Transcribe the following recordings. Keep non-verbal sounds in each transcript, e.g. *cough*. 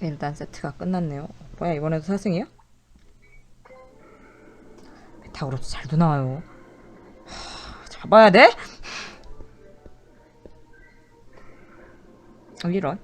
일단 세트가 끝났네요. 뭐야 이번에도 사승이야? 메타그로도 잘도 나와요. 하, 잡아야 돼? 아 이런.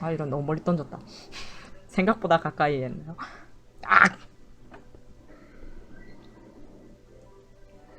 아 이런 너무 멀리 던졌다. *laughs* 생각보다 가까이 했네요. 아!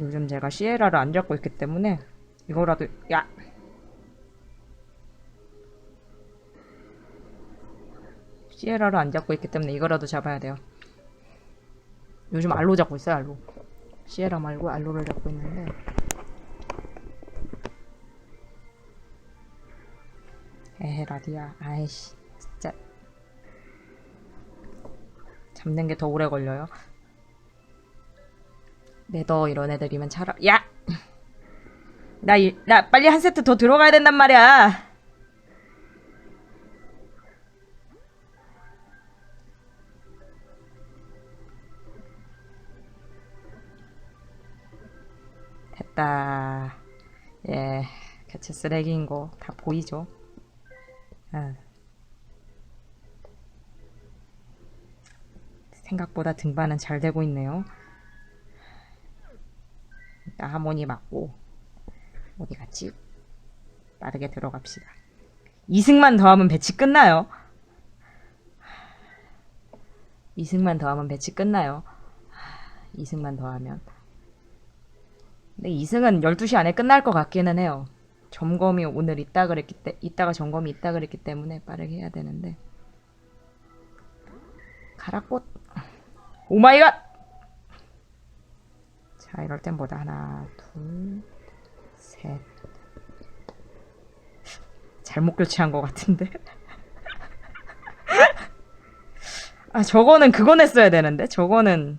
요즘 제가 시에라를 안 잡고 있기 때문에 이거라도 야 시에라를 안 잡고 있기 때문에 이거라도 잡아야 돼요. 요즘 알로 잡고 있어요 알로. 시에라 말고 알로를 잡고 있는데 에헤 라디야 아이씨 진짜 잡는 게 더 오래 걸려요. 네더 이런 애들이면 차라 야! 나, 이, 나 빨리 한 세트 더 들어가야 된단 말이야. 됐다. 예, 개체 쓰레기인 거 다 보이죠? 아. 생각보다 등반은 잘 되고 있네요. 하모니 맞고 어디 갔지? 빠르게 들어갑시다. 2승만 더하면 배치 끝나요. 2승만 더하면 배치 끝나요. 2승만 더하면. 근데 2승은 12시 안에 끝날 것 같기는 해요. 점검이 오늘 있다 그랬기 때 이따가 점검이 있다 그랬기 때문에 빠르게 해야 되는데. 가라꽃. 오 마이 갓. 자, 이럴 땐 뭐다 하나, 둘, 셋. 잘못 교체한 것 같은데. *laughs* 아, 저거는 그거 냈어야 되는데. 저거는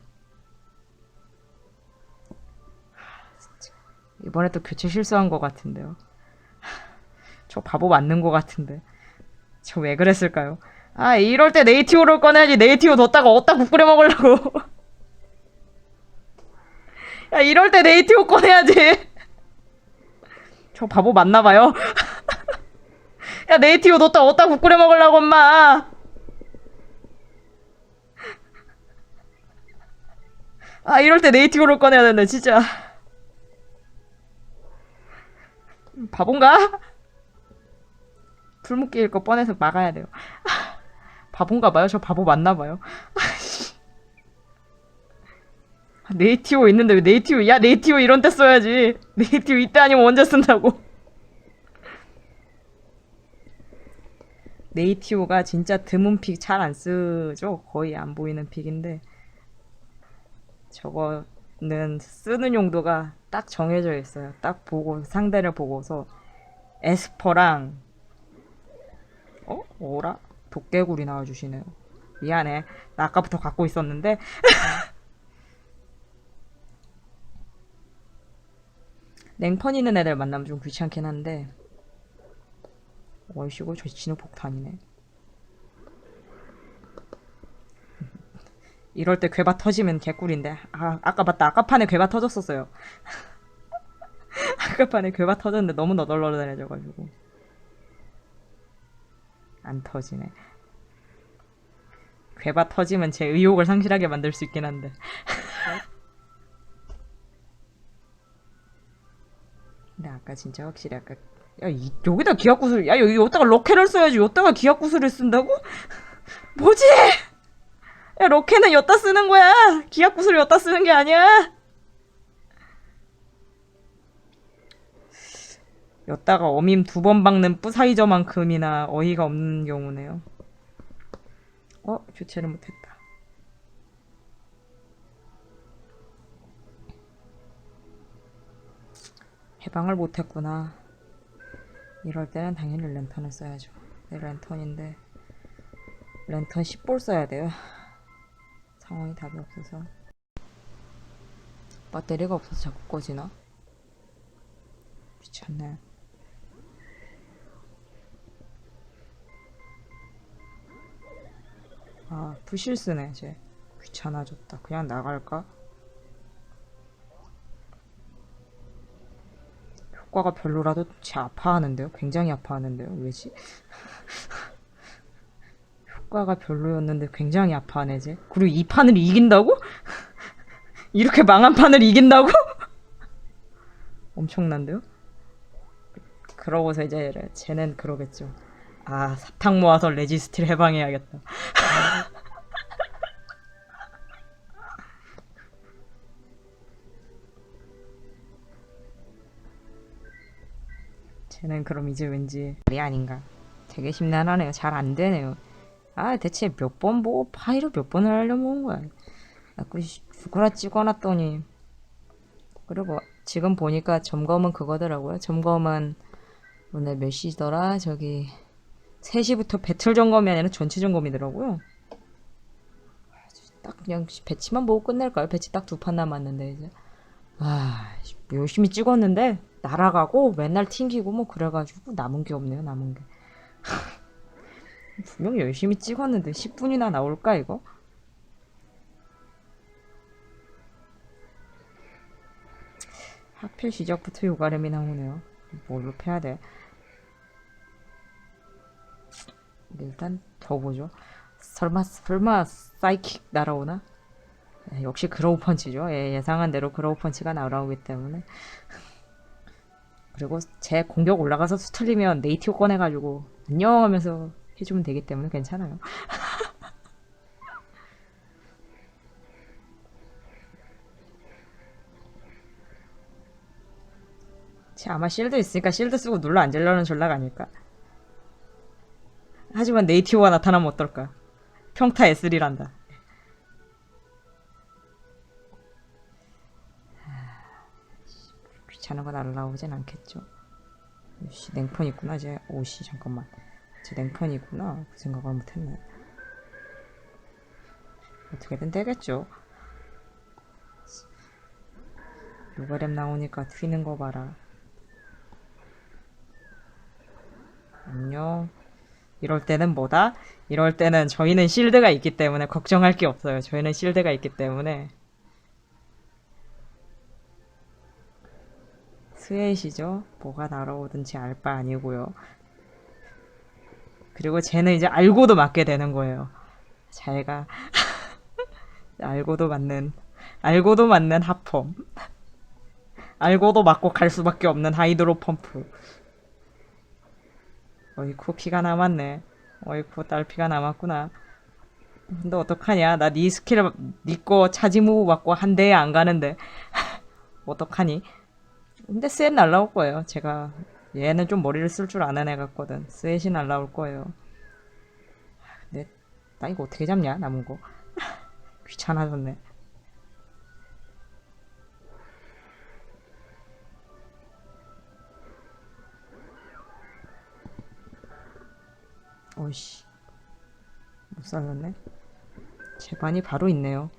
이번에 또 교체 실수한 것 같은데요. *laughs* 저 바보 맞는 것 같은데. 저 왜 그랬을까요? 아, 이럴 때 네이티브를 꺼내야지. 네이티브 뒀다가 어디다 국 끓여 먹으려고. *laughs* 야, 이럴 때 네이티브 꺼내야지. *laughs* 저 바보 맞나봐요. 야, 네이티브 뒀다 어디다 국 끓여 먹으려고, 엄마. 아, 이럴 때 네이티브를 꺼내야 되는데, 진짜. 바본가? *laughs* 불목기일 거 뻔해서 막아야 돼요. *laughs* 바본가 봐요? 저 바보 맞나 봐요. *laughs* 네이티브 있는데 왜 네이티브 야 네이티브 이런 때 써야지. 네이티브 이때 아니면 언제 쓴다고. 네이티브가 진짜 드문 픽 잘 안 쓰죠. 거의 안 보이는 픽인데 저거 는 쓰는 용도가 딱 정해져 있어요. 딱 보고 상대를 보고서 에스퍼랑 어? 오라? 도깨구리 나와주시네요. 미안해. 나 아까부터 갖고 있었는데. *laughs* 냉펀 있는 애들 만나면 좀 귀찮긴 한데. 얼씨구 저 진흙 폭탄이네. 이럴 때 괴바 터지면 개꿀인데. 아, 아까 맞다. 아까 판에 괴바 터졌었어요. *laughs* 아까 판에 괴바 터졌는데 너무 너덜너덜해져가지고. 안 터지네. 괴바 터지면 제 의욕을 상실하게 만들 수 있긴 한데. *laughs* 근데 아까 진짜 확실히 아까 야 이, 여기다 기압구슬 야 여기 여기다가 로켓을 써야지 여기다가 기압구슬을 쓴다고? *laughs* 뭐지? 야 로켓은 여기다 쓰는 거야. 기압 구슬을 여기다 쓰는 게 아니야. 여기다가 어밈 두번 박는 뿌사이저만큼이나 어이가 없는 경우네요. 어? 교체를 못했다. 해방을 못했구나. 이럴 때는 당연히 랜턴을 써야죠. 네, 랜턴인데 랜턴 10볼 써야 돼요 상황이 답이 없어서 배터리가 없어서 자꾸 꺼지나? 귀찮네 아 부실 쓰네 쟤 귀찮아졌다 그냥 나갈까? 효과가 별로라도 제 아파하는데요. 굉장히 아파하는데요. 왜지? *laughs* 효과가 별로였는데 굉장히 아파하네 쟤. 그리고 이 판을 이긴다고? *laughs* 이렇게 망한 판을 이긴다고? *laughs* 엄청난데요? 그러고서 이제 쟤는 그러겠죠. 아 사탕 모아서 레지스트를 해방해야겠다. *laughs* 쟤는 그럼 이제 왠지 말이 아닌가. 되게 심란하네요. 잘 안 되네요. 아 대체 몇 번 보고 파이를 몇 번을 하려면 거야. 자꾸 죽어라 찍어놨더니 그리고 지금 보니까 점검은 그거더라고요. 점검은 오늘 몇 시더라? 저기 3시부터 배틀 점검이 아니라 전체 점검이더라고요. 딱 그냥 배치만 보고 끝낼까요? 배치 딱 두 판 남았는데 이제 아 열심히 찍었는데 날아가고 맨날 튕기고 뭐 그래가지고 남은 게 없네요. 남은 게 분명 열심히 찍었는데 10분이나 나올까 이거? 하필 시작부터 요가렘이 나오네요. 뭘로 패야 돼? 일단 더 보죠. 설마 설마 사이킥 날아오나? 예, 역시 그로우 펀치죠. 예, 예상한 대로 그로우 펀치가 날아오기 때문에 그리고 제 공격 올라가서 수틀리면 네이티브 꺼내가지고 안녕 하면서 해주면 되기 때문에 괜찮아요. *laughs* 쟤 아마 실드 있으니까 실드 쓰고 눌러 앉으려는 전략 아닐까? 하지만 네이티브가 나타나면 어떨까? 평타 S3란다. 귀찮은 거 날라오진 않겠죠. 씨, 냉편 있구나, 쟤. 오씨, 잠깐만. 쟤 냉편 있구나. 그 생각을 못했네. 어떻게든 되겠죠. 요가렘 나오니까 튀는 거 봐라. 안녕. 이럴 때는 뭐다? 이럴 때는 저희는 실드가 있기 때문에 걱정할 게 없어요. 저희는 실드가 있기 때문에. 스웨이시죠? 뭐가 날아오든지 알 바 아니고요. 그리고 쟤는 이제 알고도 맞게 되는 거예요. 잘가. *laughs* 알고도 맞는, 알고도 맞는 하펌. 알고도 맞고 갈 수밖에 없는 하이드로 펌프. 어이쿠 피가 남았네. 어이쿠 딸 피가 남았구나. 근데 어떡하냐? 나 네 스킬 니거 차지 무브 받고 한 대에 안 가는데 *laughs* 어떡하니? 근데 셋 날라올 거예요. 제가 얘는 좀 머리를 쓸 줄 아는 애 같거든. 셋이 날라올 거예요. 근데 나 이거 어떻게 잡냐? 남은 거 *laughs* 귀찮아졌네. 어이씨 못 살렸네. 제반이 바로 있네요.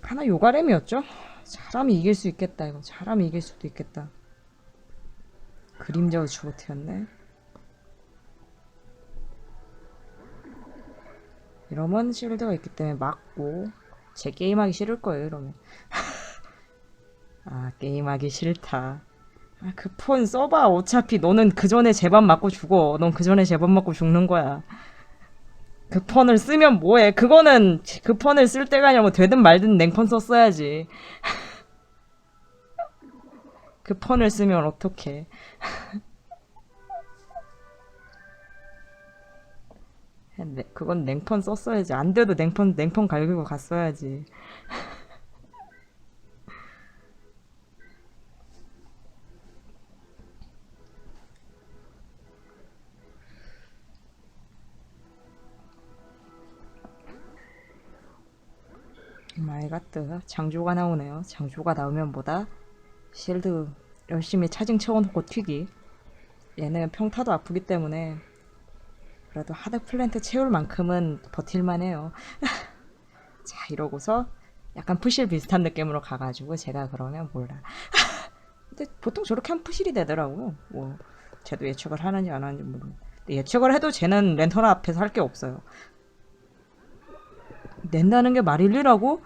하나 요가렘이었죠? 사람이 이길 수 있겠다 이거. 사람이 이길 수도 있겠다. 그림자 우 주보트였네. 이러면 실드가 있기 때문에 맞고 제 게임하기 싫을 거예요 이러면. *laughs* 아 게임하기 싫다. 아, 그 폰 써봐 어차피. 너는 그 전에 제반 맞고 죽어. 넌 그 전에 제반 맞고 죽는 거야 그 펀을 쓰면 뭐해? 그거는 그 펀을 쓸 때가 아니라 뭐 되든 말든 냉펀 썼어야지. *laughs* 그 펀을 쓰면 어떡해. *laughs* 네, 그건 냉펀 썼어야지. 안 돼도 냉펀, 냉펀 갈기고 갔어야지. *laughs* 마이갓드 장조가 나오네요. 장조가 나오면 뭐다? 실드 열심히 차징 채워놓고 튀기. 얘는 평타도 아프기 때문에 그래도 하드 플랜트 채울 만큼은 버틸만 해요. *laughs* 자 이러고서 약간 푸실 비슷한 느낌으로 가가지고 제가 그러면 몰라. *laughs* 근데 보통 저렇게 하면 푸실이 되더라고요. 뭐 쟤도 예측을 하는지 안 하는지 모르겠는데 예측을 해도 쟤는 랜턴 앞에서 할 게 없어요. 낸다는 게 말일리라고?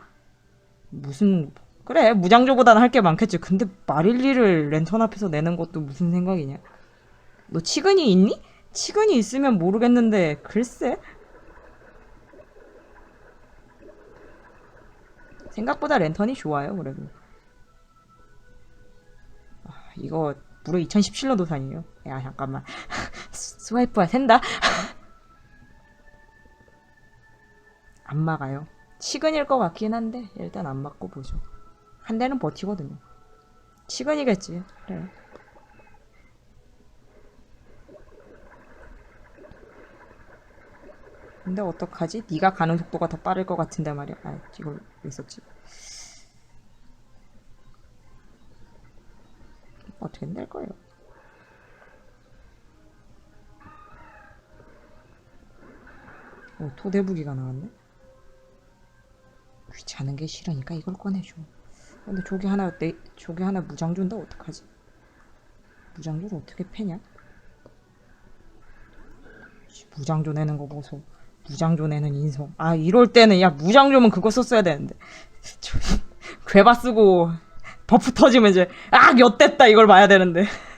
무슨 그래 무장조보다는 할 게 많겠지. 근데 마릴리를 랜턴 앞에서 내는 것도 무슨 생각이냐? 너 치근이 있니? 치근이 있으면 모르겠는데 글쎄. 생각보다 랜턴이 좋아요. 그래도. 아, 이거 무려 2017년 도 산이에요. 야 잠깐만. *laughs* 스와이프가 샌다. *laughs* 안 막아요. 치근일 것 같긴 한데 일단 안 맞고 보죠. 한 대는 버티거든요. 치근이겠지. 그래. 근데 어떡하지? 네가 가는 속도가 더 빠를 것 같은데 말이야. 아, 이걸 왜 있었지? 어떻게 될 거예요? 어, 토대부기가 나왔네. 귀찮은 게 싫으니까 이걸 꺼내줘. 근데 저기 하나 내 저기 하나 무장 준다 어떡하지? 무장조를 어떻게 패냐? 씨, 무장조 내는 거 보소. 무장조 내는 인성. 아 이럴 때는 야 무장조면 그거 썼어야 되는데. *laughs* 저, 괴바 쓰고 버프 터지면 이제 아 엿됐다 이걸 봐야 되는데. *laughs*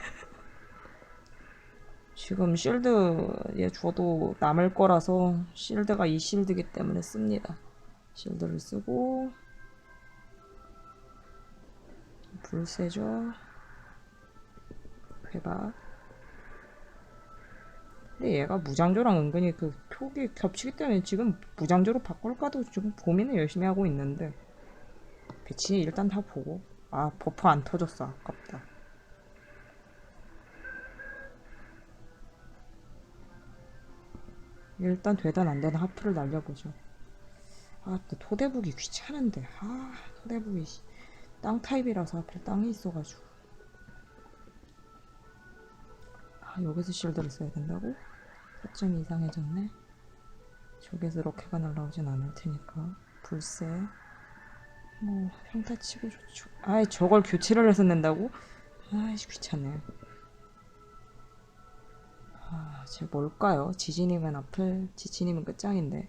지금 실드 얘 줘도 남을 거라서 실드가 이 실드기 때문에 씁니다. 실드를 쓰고 불 세죠. 회박. 근데 얘가 무장조랑 은근히 그 표기 겹치기 때문에 지금 무장조로 바꿀까도 좀 고민을 열심히 하고 있는데 배치 일단 다 보고 아 버프 안 터졌어 아깝다. 일단 되든 안 되든 하프를 날려보죠. 아, 또 토대북이 귀찮은데. 아, 토대북이 씨. 땅 타입이라서 하필 땅에 있어가지고. 아, 여기서 실드를 써야 된다고? 설정이 이상해졌네. 저기서 로켓가 날라오진 않을 테니까. 불새. 뭐, 평타 치고 좋죠. 아이, 저걸 교체를 해서 낸다고? 아이씨, 귀찮네. 아, 쟤 뭘까요? 지진이면 앞을, 지진이면 끝장인데.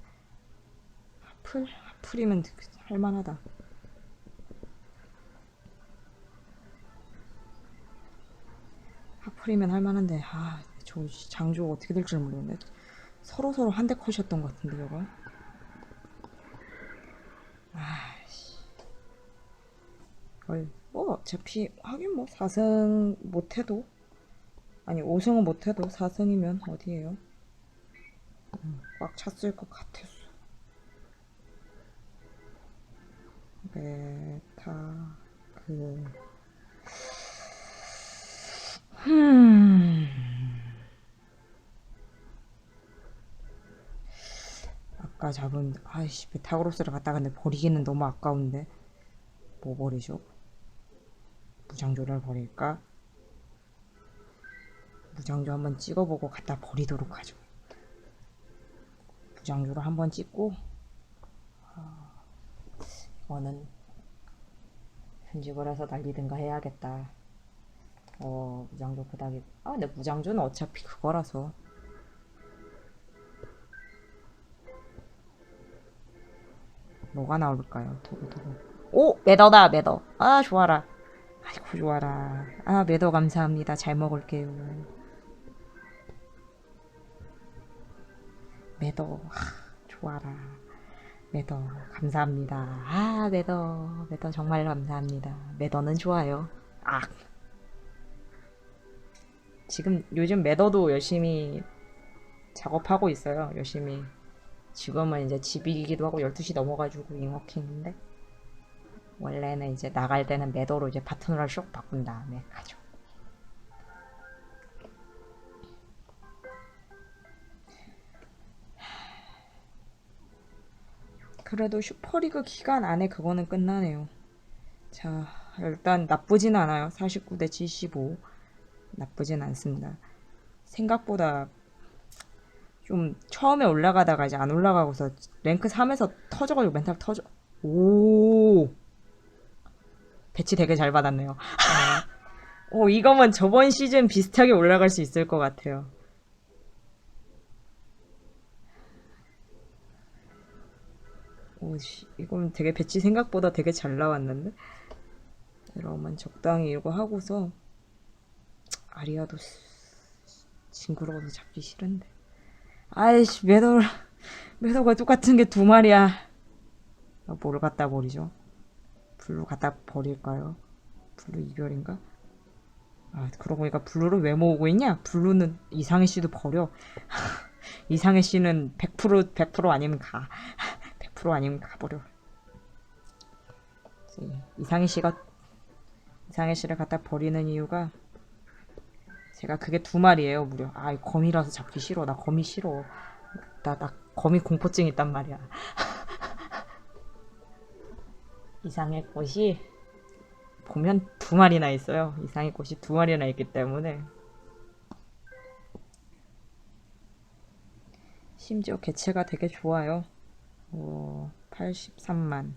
하플? 하플이면 할만하다. 하플이면 할만한데, 아, 저 장조 어떻게 될지 모르겠네. 서로 서로 한 대 컷이었던 것 같은데, 저거. 아씨. 어, 뭐, 어차피, 하긴 뭐, 4승 못해도, 아니, 5승은 못해도 4승이면 어디에요? 음, 꽉 찼을 것 같았어. 베타 그 음. 아까 잡은 아이씨 베타그로스를 갖다 근데 버리기는 너무 아까운데 뭐 버리죠? 무장조를 버릴까? 무장조 한번 찍어보고 갖다 버리도록 하죠. 무장조를 한번 찍고 이거는 편집을 해서 날리든가 해야겠다. 어, 무장조 그닥이. 아, 근데 무장조는 어차피 그거라서. 뭐가 나올까요? 두구두구. 오! 매더다, 매더. 아, 좋아라. 아이고, 좋아라. 아, 매더 감사합니다. 잘 먹을게요. 매더. 하, 좋아라. 매더 감사합니다. 아 매더 매더 정말 감사합니다. 매더는 좋아요. 아 지금 요즘 매더도 열심히 작업하고 있어요. 열심히 지금은 이제 집이기도 하고 12시 넘어가지고 잉어킹인데 원래는 이제 나갈 때는 매더로 이제 파트너를 쏙 바꾼 다음에 가죠. 그래도 슈퍼리그 기간 안에 그거는 끝나네요. 자, 일단 나쁘진 않아요. 49대 75. 나쁘진 않습니다. 생각보다 좀 처음에 올라가다가 이제 안 올라가고서 랭크 3에서 터져가지고 멘탈 터져. 오. 배치 되게 잘 받았네요. 오, *laughs* 이거면 저번 시즌 비슷하게 올라갈 수 있을 것 같아요. 오, 씨, 이건 되게 배치 생각보다 되게 잘 나왔는데? 그러면 적당히 이거 하고서 아리아도 징그러워서 잡기 싫은데 아이씨 매도 매도가 똑같은 게 두 마리야 아, 뭐를 갖다 버리죠? 블루 갖다 버릴까요? 블루 이별인가? 아 그러고 보니까 블루를 왜 모으고 있냐? 블루는 이상해 씨도 버려 *laughs* 이상해 씨는 100% 100% 아니면 가 100% 아니면 가버려. 이상해 씨가 이상해 씨를 갖다 버리는 이유가 제가 그게 두 마리예요 무려. 아 거미라서 잡기 싫어. 나 거미 싫어. 나, 나 거미 공포증 있단 말이야. *laughs* 이상의 꽃이 보면 두 마리나 있어요. 이상의 꽃이 두 마리나 있기 때문에. 심지어 개체가 되게 좋아요 어, 83만.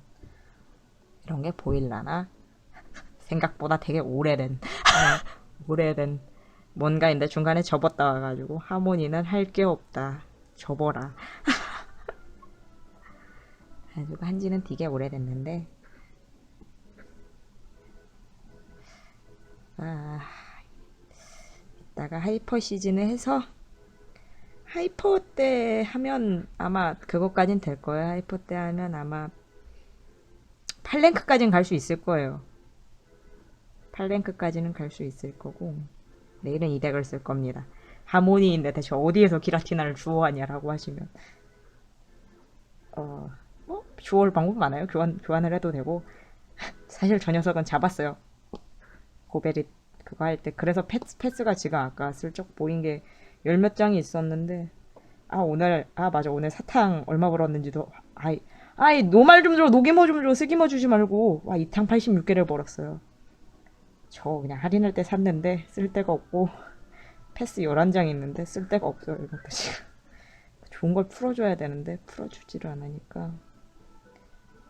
이런 게 보일라나? 생각보다 되게 오래된. *laughs* 오래된. 뭔가인데 중간에 접었다 와가지고 하모니는 할 게 없다. 접어라. *laughs* 가지고 한지는 되게 오래됐는데. 아 이따가 하이퍼 시즌을 해서 하이퍼 때 하면 아마 그것까진 될 거예요 하이퍼 때 하면 아마 8랭크까지는 갈 수 있을 거예요 8랭크까지는 갈 수 있을 거고 내일은 이 덱을 쓸 겁니다. 하모니인데 대체 어디에서 기라티나를 주워하냐라고 하시면 어, 뭐 주워올 방법 많아요. 교환 교환을 해도 되고 *laughs* 사실 저 녀석은 잡았어요. 고베리 그거 할 때 그래서 패스, 패스가 지금 아까 슬쩍 보인 게 열 몇 장이 있었는데 아 오늘 아 맞아. 오늘 사탕 얼마 벌었는지도 아이 아이 노말 좀줘 녹이모 좀 줘 쓰기모 주지 말고. 와 이탕 86개를 벌었어요. 저 그냥 할인할 때 샀는데 쓸 데가 없고 패스 11장 있는데 쓸 데가 없어요 이것도 지금. *laughs* 좋은 걸 풀어줘야 되는데 풀어주지를 않으니까.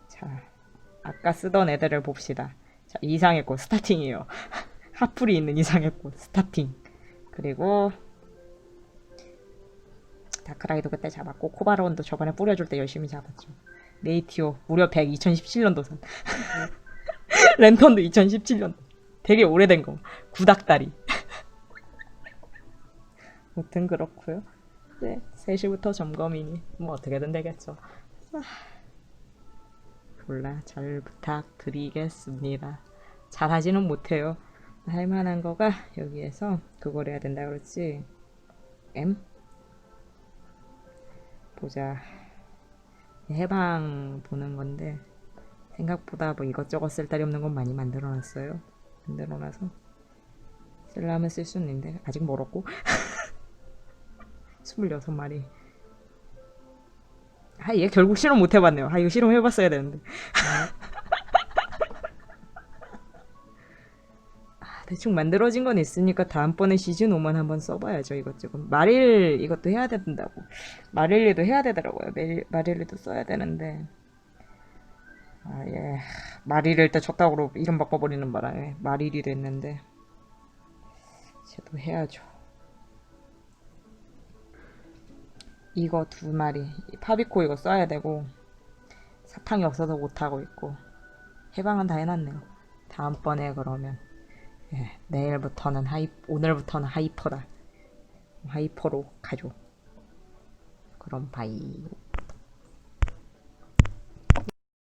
자 아까 쓰던 애들을 봅시다. 자 이상의 꽃 스타팅이에요. *laughs* 하풀이 있는 이상의 꽃 스타팅. 그리고 다크라이도 그때 잡았고 코바론도 저번에 뿌려줄 때 열심히 잡았죠 네이티오 무려 100 2017년도산 *laughs* 랜턴도 2017년 되게 오래된 거. 구닥다리. *laughs* 아무튼 그렇고요. 네, 3시부터 점검이니 뭐 어떻게든 되겠죠. 아, 몰라, 잘 부탁드리겠습니다. 잘하지는 못해요. 할 만한 거가 여기에서 그걸 해야 된다 그렇지. M? 보자. 해방 보는 건데 생각보다 뭐 이것저것 쓸 데리 없는 건 많이 만들어 놨어요. 만들어놔서 쓸라면 쓸 수는 있는데 아직 멀었고. *laughs* 26마리. 아 얘 결국 실험 못 해봤네요. 아 이거 실험 해봤어야 되는데 대충 만들어진 건 있으니까 다음번에 시즌 5만 한번 써봐야죠 이것저것. 마릴 이것도 해야 된다고. 마릴리도 해야 되더라고요. 메릴, 마릴리도 써야 되는데. 아, 예. 마리를 때 쳤다고 이름 바꿔버리는 바람에 마릴이 됐는데. 쟤도 해야죠. 이거 두 마리. 파비코 이거 써야 되고 사탕이 없어서 못하고 있고. 해방은 다 해놨네요. 다음번에 그러면 예, 내일부터는 하이 오늘부터는 하이퍼다. 하이퍼로 가죠. 그럼 바이.